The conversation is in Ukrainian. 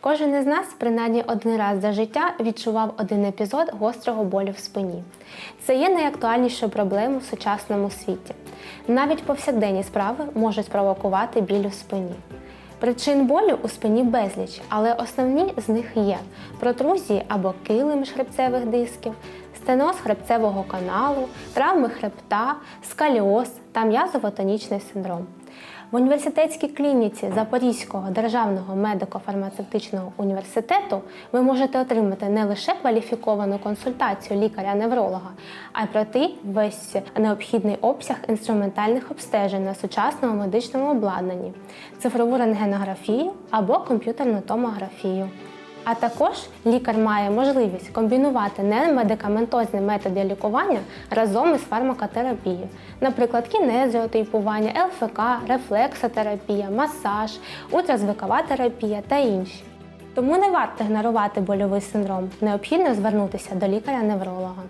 Кожен із нас принаймні один раз за життя відчував один епізод гострого болю в спині. Це є найактуальнішою проблемою в сучасному світі. Навіть повсякденні справи можуть спровокувати біль у спині. Причин болю у спині безліч, але основні з них є протрузії або кили міжхребцевих дисків, стеноз хребцевого каналу, травми хребта, скаліоз та м'язово-тонічний синдром. В університетській клініці Запорізького державного медико-фармацевтичного університету ви можете отримати не лише кваліфіковану консультацію лікаря-невролога, а й пройти весь необхідний обсяг інструментальних обстежень на сучасному медичному обладнанні, цифрову рентгенографію або комп'ютерну томографію. А також лікар має можливість комбінувати немедикаментозні методи лікування разом із фармакотерапією, наприклад, кінезіотипування, ЛФК, рефлексотерапія, масаж, ультразвукова терапія та інші. Тому не варто ігнорувати больовий синдром. Необхідно звернутися до лікаря-невролога.